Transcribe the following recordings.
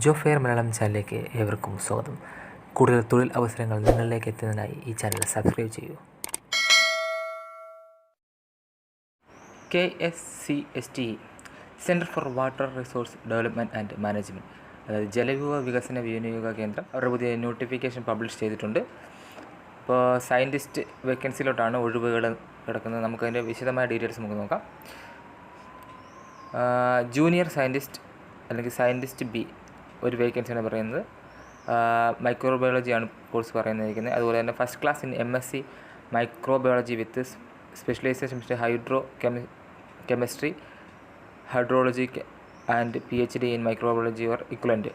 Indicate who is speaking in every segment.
Speaker 1: ജോ fair Malayalam ചാനലിലേക്ക് ഏവർക്കും സ്വാഗതം. കൂടുതൽ തൊഴിൽ അവസരങ്ങൾ നിങ്ങളിലേക്ക് എത്തുന്നതിനായി ഈ ചാനൽ സബ്സ്ക്രൈബ് ചെയ്യൂ. K S C S T centre for water resource development and management അതായത് ജലവിഭവ വികസന വിനിയോഗ കേന്ദ്രം. അവരുടെ പുതിയ നോട്ടിഫിക്കേഷൻ പബ്ലിഷ് ചെയ്തിട്ടുണ്ട്. ഇപ്പോൾ സയന്റിസ്റ്റ് വേക്കൻസിയിലോട്ടാണ് ഒഴിവുകൾ കിടക്കുന്നത്. നമുക്കതിന്റെ വിശദമായ ഡീറ്റെയിൽസ് നമുക്ക് നോക്കാം. ജൂനിയർ സയന്റിസ്റ്റ് അല്ലെങ്കിൽ സയന്റിസ്റ്റ് ബി ഒരു വേക്കൻസിയാണ് പറയുന്നത്. മൈക്രോബയോളജിയാണ് കോഴ്സ് പറയുന്നിരിക്കുന്നത് അതുപോലെ തന്നെ first class in M S C microbiology with specialisation hydro chemi chemistry hydrology and P H D in microbiology or equivalent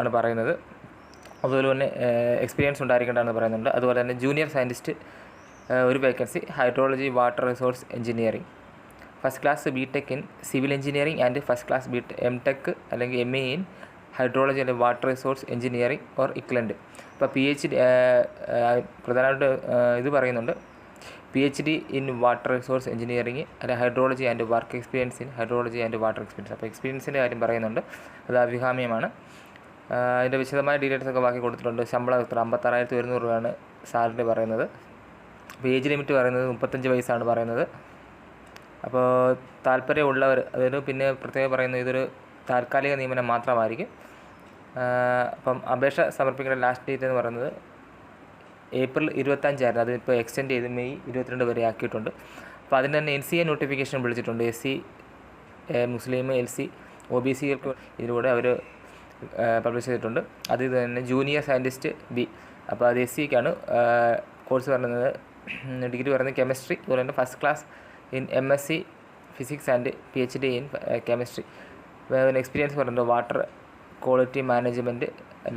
Speaker 1: ആണ് പറയുന്നത്. അതുപോലെ തന്നെ എക്സ്പീരിയൻസ് ഉണ്ടായിരിക്കേണ്ടതെന്ന് പറയുന്നുണ്ട്. അതുപോലെ തന്നെ ജൂനിയർ സയന്റിസ്റ്റ് ഒരു vacancy hydrology water resource engineering first class B tech in civil engineering and first class B M tech അല്ലെങ്കിൽ എം എ ഇൻ ഹൈഡ്രോളജി അല്ലെങ്കിൽ water resource engineering or equivalent അപ്പോൾ പി എച്ച് ഡി പ്രധാനമായിട്ട് ഇത് പറയുന്നുണ്ട്. P H D in water resource engineering അല്ലെങ്കിൽ hydrology and work experience in hydrology and water experience അപ്പോൾ എക്സ്പീരിയൻസിന്റെ കാര്യം പറയുന്നുണ്ട്. അത് അഭികാമ്യമാണ്. അതിന്റെ വിശദമായ ഡീറ്റെയിൽസ് ഒക്കെ ബാക്കി കൊടുത്തിട്ടുണ്ട്. ശമ്പളം എത്ര അമ്പത്താറായിരത്തി ഒരുന്നൂറ് രൂപയാണ് സാലറി പറയുന്നത്. അപ്പോൾ ഏജ് ലിമിറ്റ് പറയുന്നത് മുപ്പത്തഞ്ച് വയസ്സാണ് പറയുന്നത്. അപ്പോൾ താല്പര്യമുള്ളവർ അതായത് പിന്നെ പ്രത്യേകം പറയുന്ന ഇതൊരു താൽക്കാലിക നിയമനം മാത്രമായിരിക്കും. അപ്പം അപേക്ഷ സമർപ്പിക്കേണ്ട ലാസ്റ്റ് ഡേറ്റ് എന്ന് പറയുന്നത് ഏപ്രിൽ ഇരുപത്തഞ്ചായിരുന്നു. അതിപ്പോൾ എക്സ്റ്റെൻഡ് ചെയ്ത് മെയ് ഇരുപത്തിരണ്ട് വരെ ആക്കിയിട്ടുണ്ട്. അപ്പോൾ അതിന് തന്നെ എൻ സി എ നോട്ടിഫിക്കേഷൻ വിളിച്ചിട്ടുണ്ട്. എസ് സി മുസ്ലിം എൽ സി ഒ ബി സികൾക്ക് ഇതിലൂടെ അവർ പബ്ലിഷ് ചെയ്തിട്ടുണ്ട്. അത് ഇത് തന്നെ ജൂനിയർ സയന്റിസ്റ്റ് ബി അപ്പോൾ അത് എസ് സിക്കാണ് കോഴ്സ് പറയുന്നത് ഡിഗ്രി പറയുന്നത് കെമിസ്ട്രി അതുപോലെ തന്നെ first class in M S C physics and P H D in chemistry experience പറയുന്നത് water quality management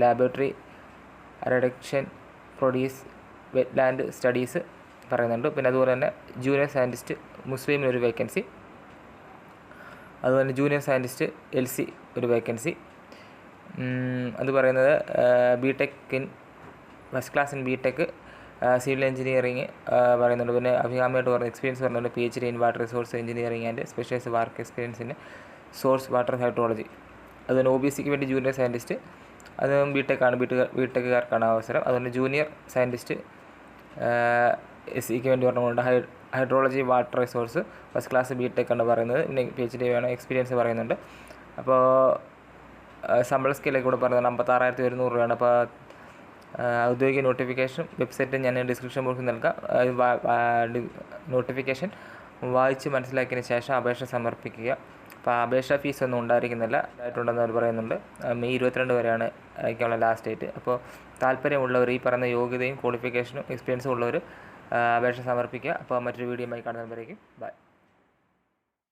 Speaker 1: laboratory reduction produce wetland studies പറയുന്നുണ്ട്. പിന്നെ അതുപോലെ തന്നെ ജൂനിയർ സയന്റിസ്റ്റ് മുസ്ലിമിന് ഒരു വേക്കൻസി അതുപോലെ തന്നെ ജൂനിയർ സയന്റിസ്റ്റ് എൽ സി ഒരു വേക്കൻസി അത് പറയുന്നത് B tech in first class in B tech civil engineering പറയുന്നുണ്ട്. പിന്നെ അഭികാമ്യമായിട്ട് പറഞ്ഞ എക്സ്പീരിയൻസ് പറയുന്നുണ്ട് P H D in water resource engineering and specialise work experience in source water hydrology അതുപോലെ O B സിക്ക് വേണ്ടി ജൂനിയർ സയന്റിസ്റ്റ് അത് ബി ടെക്കാണ് ബി ടെക് ബി ടെക്കുകാർക്കാണ് അവസരം. അതുപോലെ ജൂനിയർ സയന്റിസ്റ്റ് എസ് സിക്ക് വേണ്ടി പറഞ്ഞുകൊണ്ട് high hydrology water resource first class B tech ആണ് പറയുന്നത്. പിന്നെ പി എച്ച് ഡി വേണം എക്സ്പീരിയൻസ് പറയുന്നുണ്ട് അപ്പോൾ ശമ്പള സ്കെയിലൊക്കെ കൂടെ പറയുന്നത് അമ്പത്താറായിരത്തി ഒരുന്നൂറ് രൂപയാണ്. അപ്പോൾ ഔദ്യോഗിക നോട്ടിഫിക്കേഷൻ വെബ്സൈറ്റ് ഞാൻ ഡിസ്ക്രിപ്ഷൻ ബോക്സിൽ നൽകാം. നോട്ടിഫിക്കേഷൻ വായിച്ച് മനസ്സിലാക്കിയതിന് ശേഷം അപേക്ഷ സമർപ്പിക്കുക. അപ്പോൾ അപേക്ഷാ ഫീസ് ഒന്നും ഉണ്ടായിരിക്കുന്നില്ല. ആയിട്ടുണ്ടെന്ന് അവർ പറയുന്നുണ്ട്. മെയ് ഇരുപത്തിരണ്ട് വരെയാണ് അയക്കാനുള്ള ലാസ്റ്റ് ഡേറ്റ് അപ്പോൾ താല്പര്യമുള്ളവർ ഈ പറയുന്ന യോഗ്യതയും ക്വാളിഫിക്കേഷനും എക്സ്പീരിയൻസും ഉള്ളവർ അപേക്ഷ സമർപ്പിക്കുക. അപ്പോൾ മറ്റൊരു വീഡിയോയുമായി കാണുന്നവരേക്കും ബൈ